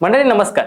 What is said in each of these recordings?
मंडळी नमस्कार.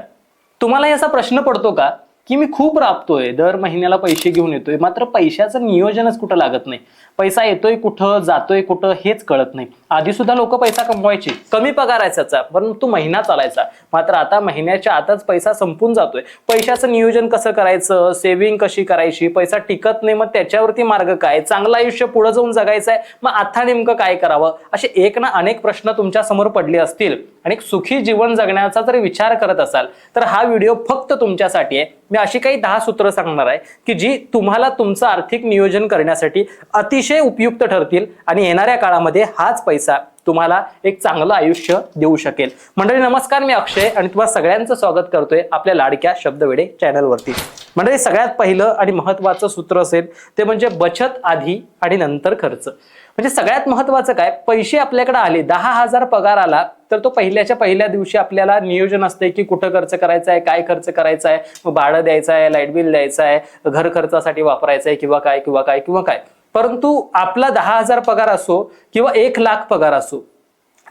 तुम्हाला याचा प्रश्न पडतो का? की मी खूप राबतोय दर महिन्याला पैसे घेऊन येतोय मात्र पैशाचं नियोजनच कुठं लागत नाही. पैसा येतोय कुठं जातोय कुठं हेच कळत नाही. आधी सुद्धा लोक पैसा कमवायचे कमी पगार असायचा परंतु महिना चालायचा. मात्र आता महिन्याच्या आताच पैसा संपून जातोय. पैशाचं नियोजन कसं करायचं सेव्हिंग कशी करायची पैसा टिकत नाही मग त्याच्यावरती मार्ग काय? चांगलं आयुष्य पुढे जाऊन जगायचं आहे मग आता नेमकं काय करावं? असे एक ना अनेक प्रश्न तुमच्यासमोर पडले असतील. आणि सुखी जीवन जगण्याचा जर विचार करत असाल तर हा व्हिडिओ फक्त तुमच्यासाठी आहे. मी अशी काही दहा सूत्र सांगणार आहे की जी तुम्हाला तुमचं आर्थिक नियोजन करण्यासाठी अतिशय उपयुक्त ठरतील आणि येणाऱ्या काळामध्ये हाच पैसा तुम्हाला एक चांगलं आयुष्य देऊ शकेल. मंडळी नमस्कार मी अक्षय आणि तुम्हाला सगळ्यांचं स्वागत करतोय आपल्या लाडक्या शब्दवेडे चॅनलवरती. मंडळी सगळ्यात पहिलं आणि महत्वाचं सूत्र असेल ते म्हणजे बचत आधी आणि नंतर खर्च. म्हणजे सगळ्यात महत्वाचं काय? पैसे आपल्याकडे आले दहा हजार पगार आला तर तो पहिल्याच्या पहिल्या दिवशी आपल्याला नियोजन असते की कुठं खर्च करायचा आहे काय खर्च करायचा आहे मग भाडं द्यायचं आहे लाइट बिल द्यायचं आहे घर खर्चासाठी वापरायचं आहे किंवा काय किंवा काय किंवा काय? परंतु आपला दहा हजार पगार असो किंवा एक लाख पगार असो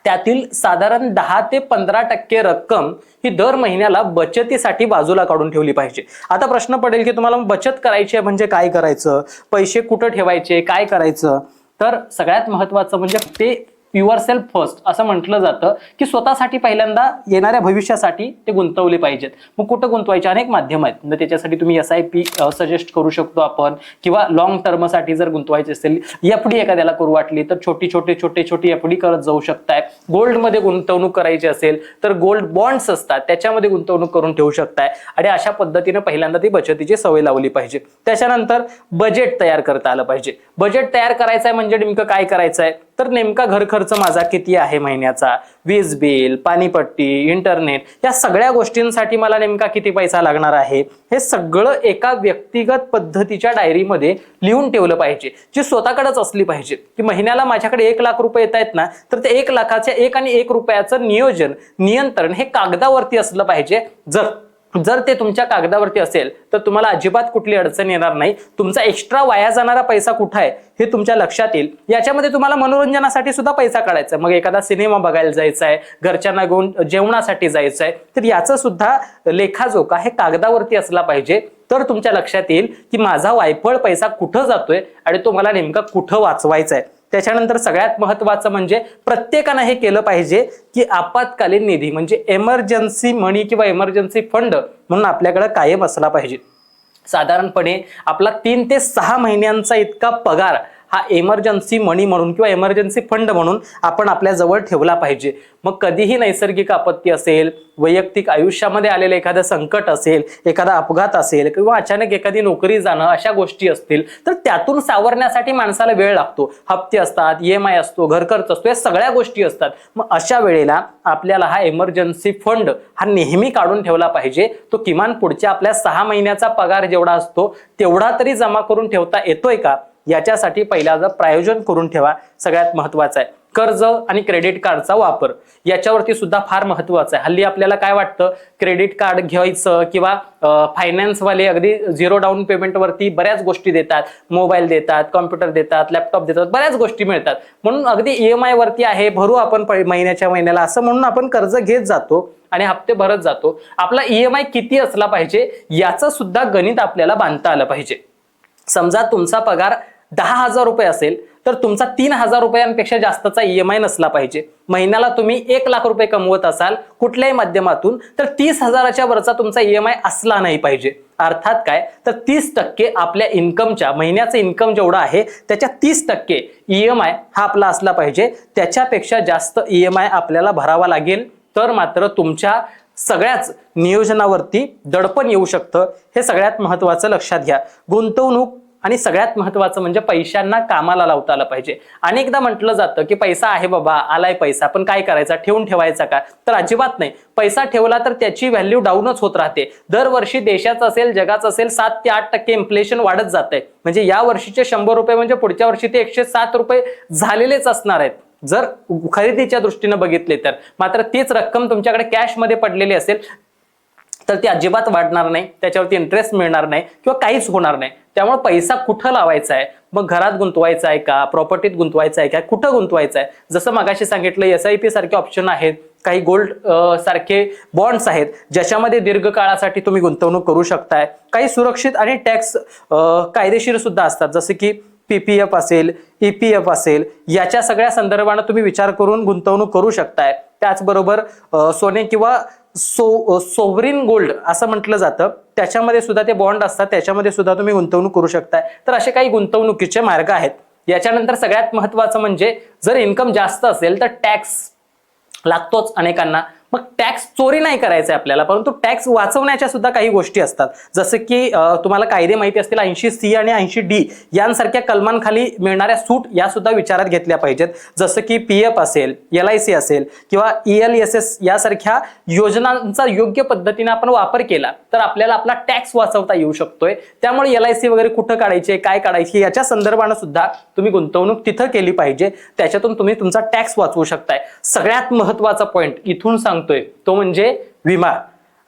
त्यातील साधारण दहा ते पंधरा टक्के रक्कम ही दर महिन्याला बचतीसाठी बाजूला काढून ठेवली पाहिजे. आता प्रश्न पडेल की तुम्हाला बचत करायची आहे म्हणजे काय करायचं? पैसे कुठं ठेवायचे? काय करायचं? तर सगळ्यात महत्वाचं म्हणजे ते युअर सेल्फ फर्स्ट असं म्हटलं जातं की स्वतःसाठी पहिल्यांदा येणाऱ्या भविष्यासाठी ते गुंतवले पाहिजेत. मग कुठं गुंतवायचे? अनेक माध्यम आहेत. म्हणजे त्याच्यासाठी तुम्ही एस आय पी सजेस्ट करू शकतो आपण. किंवा लॉंग टर्मसाठी जर गुंतवायचे असेल एफ डी एखाद्याला करू वाटली तर छोटी छोटी छोटी छोटी एफ डी करत जाऊ शकताय. गोल्डमध्ये गुंतवणूक करायची असेल तर गोल्ड बॉन्ड्स असतात. त्याच्यामध्ये गुंतवणूक करून ठेवू शकताय. आणि अशा पद्धतीने पहिल्यांदा ती बचतीची सवय लावली पाहिजे. त्याच्यानंतर बजेट तयार करता आलं पाहिजे. बजेट तयार करायचं आहे म्हणजे नेमकं काय करायचं आहे तर नेमका घर खर्च माझा किती आहे महिन्याचा? वीज बिल पाणीपट्टी इंटरनेट या सगळ्या गोष्टींसाठी मला नेमका किती पैसा लागणार आहे? हे सगळं एका व्यक्तिगत पद्धतीच्या डायरीमध्ये लिहून ठेवलं पाहिजे जी स्वतःकडेच असली पाहिजे. की महिन्याला माझ्याकडे एक लाख रुपये येत आहेत ना तर ते एक लाखाच्या एक आणि एक रुपयाचं नियोजन नियंत्रण हे कागदावरती असलं पाहिजे. जर जर ते तुमच्या कागदावरती असेल तर तुम्हाला अजिबात कुठली अडचण येणार नाही. तुमचा एक्स्ट्रा वाया जाणारा पैसा कुठं आहे हे तुमच्या लक्षात येईल. याच्यामध्ये तुम्हाला मनोरंजनासाठी सुद्धा पैसा काढायचा आहे. मग एखादा सिनेमा बघायला जायचा आहे घरच्यांना घेऊन जेवणासाठी जायचं आहे तर याचं सुद्धा लेखाजोखा हे कागदावरती असला पाहिजे. तर तुमच्या लक्षात येईल की माझा वायफळ पैसा कुठं जातोय आणि तो मला नेमका कुठं वाचवायचा आहे. त्याच्यानंतर सगळ्यात महत्वाचं म्हणजे प्रत्येकानं हे केलं पाहिजे की आपत्कालीन निधी म्हणजे एमर्जन्सी मनी किंवा एमर्जन्सी फंड म्हणून आपल्याकडे कायम असला पाहिजे. साधारणपणे आपला तीन ते सहा महिन्यांचा इतका पगार हा एमर्जन्सी मनी म्हणून किंवा एमर्जन्सी फंड म्हणून आपण आपल्याजवळ ठेवला पाहिजे. मग कधीही नैसर्गिक आपत्ती असेल वैयक्तिक आयुष्यामध्ये आलेलं एखादं संकट असेल एखादा अपघात असेल किंवा अचानक एखादी नोकरी जाणं अशा गोष्टी असतील तर त्यातून सावरण्यासाठी माणसाला वेळ लागतो. हप्ते असतात ई एम आय असतो घर खर्च असतो या सगळ्या गोष्टी असतात. मग अशा वेळेला आपल्याला हा एमर्जन्सी फंड हा नेहमी काढून ठेवला पाहिजे. तो किमान पुढच्या आपल्या सहा महिन्याचा पगार जेवढा असतो तेवढा तरी जमा करून ठेवता येतोय का? याच्यासाठी पहिला जर प्रायोजन करून ठेवा सगळ्यात महत्वाचं आहे. कर्ज आणि क्रेडिट कार्डचा वापर. याच्यावरती सुद्धा फार महत्वाचं आहे. हल्ली आपल्याला काय वाटतं? क्रेडिट कार्ड घ्यायचं किंवा फायनान्सवाले अगदी झिरो डाऊन पेमेंटवरती बऱ्याच गोष्टी देतात. मोबाईल देतात कॉम्प्युटर देतात लॅपटॉप देतात बऱ्याच गोष्टी मिळतात. म्हणून अगदी ई एम आयवरती आहे भरू आपण महिन्याच्या महिन्याला असं म्हणून आपण कर्ज घेत जातो आणि हप्ते भरत जातो. आपला ई एम आय किती असला पाहिजे याचं सुद्धा गणित आपल्याला बांधता आलं पाहिजे. समजा तुमचा पगार दहा हजार रुपये असेल तर तुमचा तीन हजार रुपयांपेक्षा जास्तचा ई एम आय नसला पाहिजे. महिन्याला तुम्ही एक लाख रुपये कमवत असाल कुठल्याही माध्यमातून तर तीस हजाराच्या वरचा तुमचा ई एम आय असला नाही पाहिजे. अर्थात काय? तर तीस टक्के आपल्या इन्कमच्या महिन्याचं इन्कम जेवढं आहे त्याच्या तीस टक्के ई एम आय हा आपला असला पाहिजे. त्याच्यापेक्षा जास्त ई एम आय आपल्याला भरावा लागेल. तर मात्र तुमच्या सगळ्याच नियोजनावरती दडपण येऊ शकतं. हे सगळ्यात महत्वाचं लक्षात घ्या. गुंतवणूक आणि सगळ्यात महत्वाचं म्हणजे पैशांना कामाला लावता आलं पाहिजे. अनेकदा म्हटलं जातं की पैसा आहे बाबा आलाय पैसा पण काय करायचा? ठेवून ठेवायचा का? तर अजिबात नाही. पैसा ठेवला तर त्याची व्हॅल्यू डाऊनच होत राहते. दरवर्षी देशाचं असेल जगाचं असेल सात ते आठ टक्के इन्फ्लेशन वाढत जात आहे म्हणजे या वर्षीचे शंभर रुपये म्हणजे पुढच्या वर्षी ते एकशे सात रुपये झालेलेच असणार आहेत. जर खरेदीच्या दृष्टीनं बघितले तर. मात्र तीच रक्कम तुमच्याकडे कॅशमध्ये पडलेली असेल. तर ती अजिबात वाढणार नाही त्याच्यावरती इंटरेस्ट मिळणार नाही किंवा काहीच होणार नाही. त्यामुळे पैसा कुठं लावायचा आहे? मग घरात गुंतवायचा आहे का? प्रॉपर्टीत गुंतवायचा आहे का? कुठं गुंतवायचा आहे? जसं मगाशी सांगितलं एस आय पी सारखे ऑप्शन आहेत. काही गोल्ड सारखे बॉन्ड्स आहेत ज्याच्यामध्ये दीर्घकाळासाठी तुम्ही गुंतवणूक करू शकताय. काही सुरक्षित आणि टॅक्स कायदेशीर सुद्धा असतात. जसे की पी पी एफ असेल ई पी एफ असेल याच्या सगळ्या संदर्भानं तुम्ही विचार करून गुंतवणूक करू शकताय. त्याचबरोबर सोने किंवा सो सोवरिन गोल्ड असं म्हटलं जातं. त्याच्यामध्ये सुद्धा ते बॉन्ड असतात. त्याच्यामध्ये सुद्धा तुम्ही गुंतवणूक करू शकताय. तर असे काही गुंतवणुकीचे मार्ग आहेत. याच्यानंतर सगळ्यात महत्वाचं म्हणजे जर इन्कम जास्त असेल तर टॅक्स लागतोच अनेकांना. मग टॅक्स चोरी नाही करायचं आपल्याला परंतु टॅक्स वाचवण्याच्या सुद्धा काही गोष्टी असतात. जसं की तुम्हाला कायदे माहिती असतील ऐंशी सी आणि ऐंशी डी यांसारख्या कलमांखाली मिळणाऱ्या सूट या सुद्धा विचारात घेतल्या पाहिजेत. जसं की पी एफ असेल एल आय सी असेल किंवा ई एल एस एस यासारख्या योजनांचा योग्य पद्धतीने आपण वापर केला तर आपल्याला आपला टॅक्स वाचवता येऊ शकतोय. त्यामुळे एल आय सी वगैरे कुठं काढायचे काय काढायचे याच्या संदर्भानं सुद्धा तुम्ही गुंतवणूक तिथं केली पाहिजे. त्याच्यातून तुम्ही तुमचा टॅक्स वाचवू शकताय. सगळ्यात महत्त्वाचा पॉईंट इथून सांगतोय. तो म्हणजे विमा.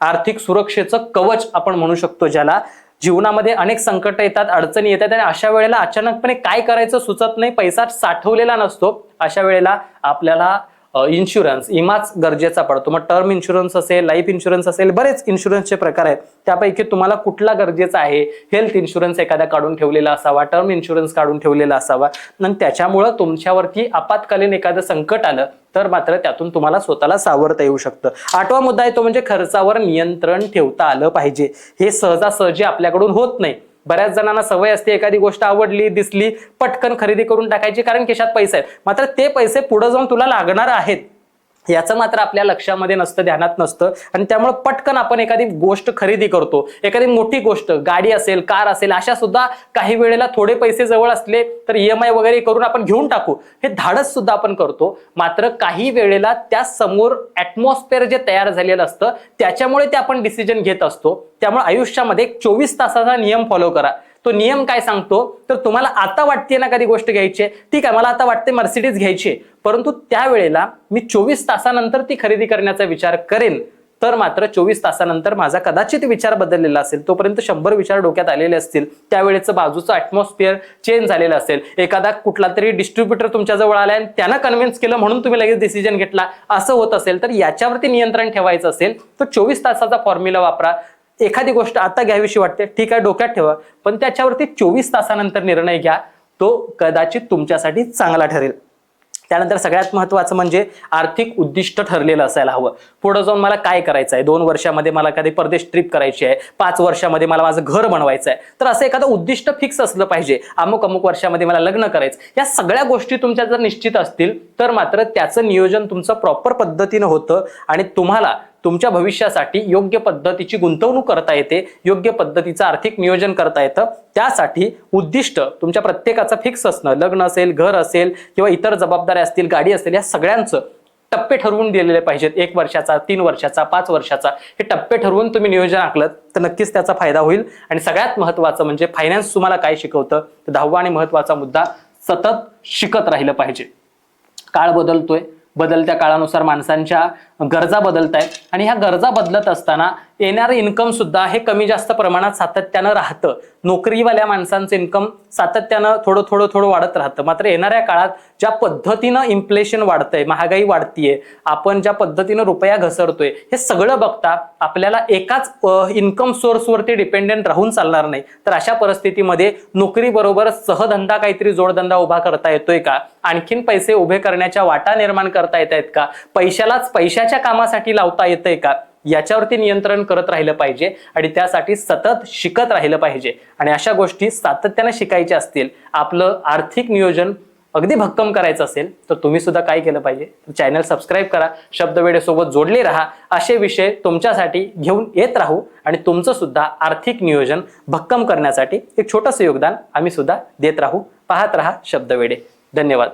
आर्थिक सुरक्षेचं कवच आपण म्हणू शकतो ज्याला. जीवनामध्ये अनेक संकट येतात अडचणी येतात आणि अशा वेळेला अचानकपणे काय करायचं सुचत नाही पैसा साठवलेला नसतो. अशा वेळेला आपल्याला इन्शुरन्स इमाच गरजेचा पडतो. मग टर्म इन्शुरन्स असेल लाईफ इन्शुरन्स असेल बरेच इन्शुरन्सचे प्रकार आहेत. त्यापैकी तुम्हाला कुठला गरजेचा आहे? हेल्थ इन्शुरन्स एखादा काढून ठेवलेला असावा टर्म इन्शुरन्स काढून ठेवलेला असावा. आणि त्याच्यामुळं तुमच्यावरती आपत्कालीन एखादं संकट आलं तर मात्र त्यातून तुम्हाला स्वतःला सावरता येऊ शकतं. आठवा मुद्दा आहे तो म्हणजे खर्चावर नियंत्रण ठेवता आलं पाहिजे. हे सहजासहजी आपल्याकडून होत नाही. बऱ्याच जणांना सवय असते एखादी गोष्ट आवडली दिसली पटकन खरेदी करून टाकायची कारण खिशात पैसे आहेत. मात्र ते पैसे पुढे जाऊन तुला लागणार आहेत. याचं मात्र आपल्या लक्षामध्ये नसतं ध्यानात नसतं. आणि त्यामुळे पटकन आपण एखादी गोष्ट खरेदी करतो. एखादी मोठी गोष्ट गाडी असेल कार असेल अशा सुद्धा काही वेळेला थोडे पैसे जवळ असले तर ई एम आय वगैरे करून आपण घेऊन टाकू. हे धाडस सुद्धा आपण करतो. मात्र काही वेळेला त्या समोर ॲटमॉस्फिअर जे तयार झालेलं असतं त्याच्यामुळे ते आपण डिसिजन घेत असतो. त्यामुळे आयुष्यामध्ये चोवीस तासाचा नियम फॉलो करा. तो नियम काय सांगतो? तर तुम्हाला आता वाटते ना कधी गोष्ट घ्यायची? आहे ठीक आहे मला आता वाटते मर्सिडीज घ्यायची. आहे परंतु त्यावेळेला मी चोवीस तासानंतर ती खरेदी करण्याचा विचार करेन. तर मात्र चोवीस तासानंतर माझा कदाचित विचार बदललेला असेल तोपर्यंत शंभर विचार डोक्यात आलेले असतील. त्यावेळेचं बाजूचं ॲटमॉस्फिअर चेंज झालेलं असेल. एखादा कुठला तरी डिस्ट्रीब्युटर तुमच्याजवळ आला आलाय आणि त्यांना कन्व्हिन्स केलं म्हणून तुम्ही लगेच डिसिजन घेतला असं होत असेल तर याच्यावरती नियंत्रण ठेवायचं असेल तर चोवीस तासाचा फॉर्म्युला वापरा. एखादी गोष्ट आता घ्यावीशी वाटते ठीक आहे डोक्यात ठेवा पण त्याच्यावरती चोवीस तासानंतर निर्णय घ्या तो कदाचित तुमच्यासाठी चांगला ठरेल. त्यानंतर सगळ्यात महत्वाचं म्हणजे आर्थिक उद्दिष्ट ठरलेलं असायला हवं. पुढे जाऊन मला काय करायचं आहे दोन वर्षामध्ये मला कधी परदेश ट्रिप करायची आहे पाच वर्षामध्ये मला माझं घर बनवायचं आहे तर असं एखादं उद्दिष्ट फिक्स असलं पाहिजे. अमुक अमुक वर्षामध्ये मला लग्न करायचं. या सगळ्या गोष्टी तुमच्या जर निश्चित असतील तर मात्र त्याचं नियोजन तुमचं प्रॉपर पद्धतीनं होतं आणि तुम्हाला तुमच्या भविष्यासाठी योग्य पद्धतीची गुंतवणूक करता येते योग्य पद्धतीचं आर्थिक नियोजन करता येतं. त्यासाठी उद्दिष्ट तुमच्या प्रत्येकाचं फिक्स असणं लग्न असेल घर असेल किंवा इतर जबाबदाऱ्या असतील गाडी असेल या सगळ्यांचं टप्पे ठरवून दिलेले पाहिजेत. एक वर्षाचा तीन वर्षाचा पाच वर्षाचा हे टप्पे ठरवून तुम्ही नियोजन आखलं तर नक्कीच त्याचा फायदा होईल. आणि सगळ्यात महत्वाचं म्हणजे फायनान्स तुम्हाला काय शिकवतं? तर दहावा आणि महत्त्वाचा मुद्दा सतत शिकत राहिलं पाहिजे. काळ बदलतोय. बदलत्या काळानुसार माणसांच्या गरजा बदलत आहेत आणि ह्या गरजा बदलत असताना येणारं इन्कम सुद्धा हे कमी जास्त प्रमाणात सातत्यानं राहतं. नोकरीवाल्या माणसांचं इन्कम सातत्यानं थोडं थोडं थोडं वाढत राहतं. मात्र येणाऱ्या काळात ज्या पद्धतीनं इन्फ्लेशन वाढतंय महागाई वाढतीये आपण ज्या पद्धतीनं रुपया घसरतोय हे सगळं बघता आपल्याला एकाच इन्कम सोर्सवरती डिपेंडेंट राहून चालणार नाही. तर अशा परिस्थितीमध्ये नोकरीबरोबर सहधंदा काहीतरी जोडधंदा उभा करता येतोय का? आणखीन पैसे उभे करण्याच्या वाटा निर्माण करता येत आहेत का? पैशालाच पैशा पैशाच्या कामासाठी लावता येतंय का? याच्यावरती नियंत्रण करत राहिलं पाहिजे आणि त्यासाठी सतत शिकत राहिलं पाहिजे. आणि अशा गोष्टी सातत्यानं शिकायच्या असतील आपलं आर्थिक नियोजन अगदी भक्कम करायचं असेल तर तुम्ही सुद्धा काय केलं पाहिजे? चॅनल सबस्क्राईब करा शब्दवेडेसोबत जोडले राहा असे विषय तुमच्यासाठी घेऊन येत राहू आणि तुमचं सुद्धा आर्थिक नियोजन भक्कम करण्यासाठी एक छोटंसं योगदान आम्ही सुद्धा देत राहू. पाहत राहा शब्दवेडे धन्यवाद.